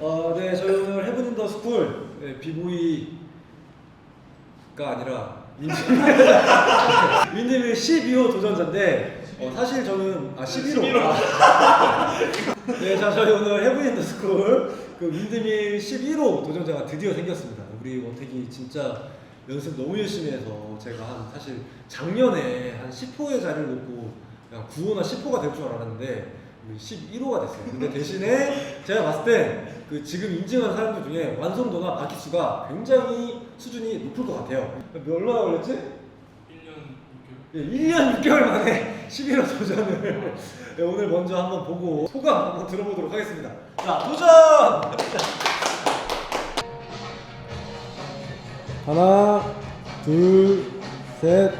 어, 네, 저희 오늘 헤븐 인 더 스쿨 네, 비보이가 아니라 윈디밀 12호 도전자인데 어, 사실 저는 아 11호. 네, 자 저희 오늘 헤븐 인 더 스쿨 그 윈디밀 11호 도전자가 드디어 생겼습니다. 우리 원택이 진짜 연습 너무 열심히 해서 제가 한 사실 작년에 한 10호의 자리를 놓고 그냥 9호나 10호가 될 줄 알았는데 11호가 됐어요. 근데 대신에 제가 봤을 때그 지금 인증한 사람들 중에 완성도나 바퀴 수가 굉장히 수준이 높을 것 같아요. 몇- 얼마나 걸렸지? 1년 6개월? 예, 1년 6개월 만에 11호 도전을 네, 오늘 먼저 한번 보고 소감 한번 들어보도록 하겠습니다. 자, 도전! 하나, 둘, 셋,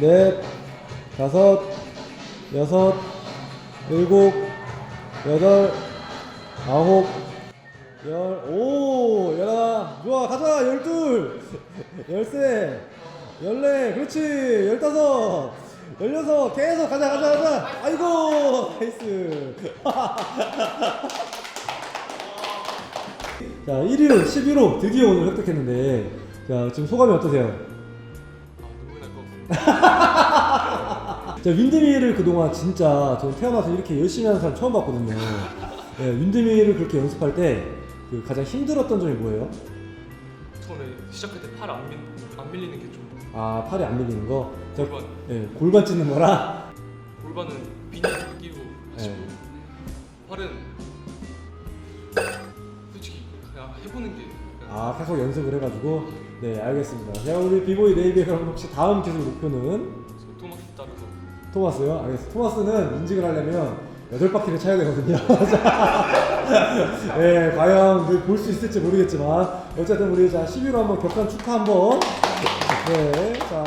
넷, 다섯, 여섯, 일곱, 여덟, 아홉, 열, 오, 열하나, 좋아, 가자, 열둘, 열세, 열네, 그렇지, 열다섯, 열여섯, 계속 가자, 가자, 가자. 아이고, 나이스. 자, 1위로 11호 드디어 오늘 획득했는데, 자, 지금 소감이 어떠세요? 아 눈물 날것 같습니다. 자, 윈드밀을 그동안 진짜 저는 태어나서 이렇게 열심히 하는 사람 처음 봤거든요. 예, 윈드밀을 그렇게 연습할 때 그 가장 힘들었던 점이 뭐예요? 처음에 시작할 때 팔안안 밀리는 게좀 아, 팔이 안 밀리는 거. 저, 골반 예, 골반 찢는 거랑 골반은 비닐 끼고 하시고 네. 팔은 솔직히 그냥 해보는 게 그냥 아, 계속 연습을 해가지고 네, 알겠습니다. 제가 우리 비보이 네이비의 그럼 혹시 다음 기술 목표는 토마스요? 알겠습니다. 토마스는 인증을 하려면 여덟 바퀴를 차야 되거든요. 네, 과연 볼 수 있을지 모르겠지만 어쨌든 우리 자 11호 한번 격한 축하 한번. 네, 자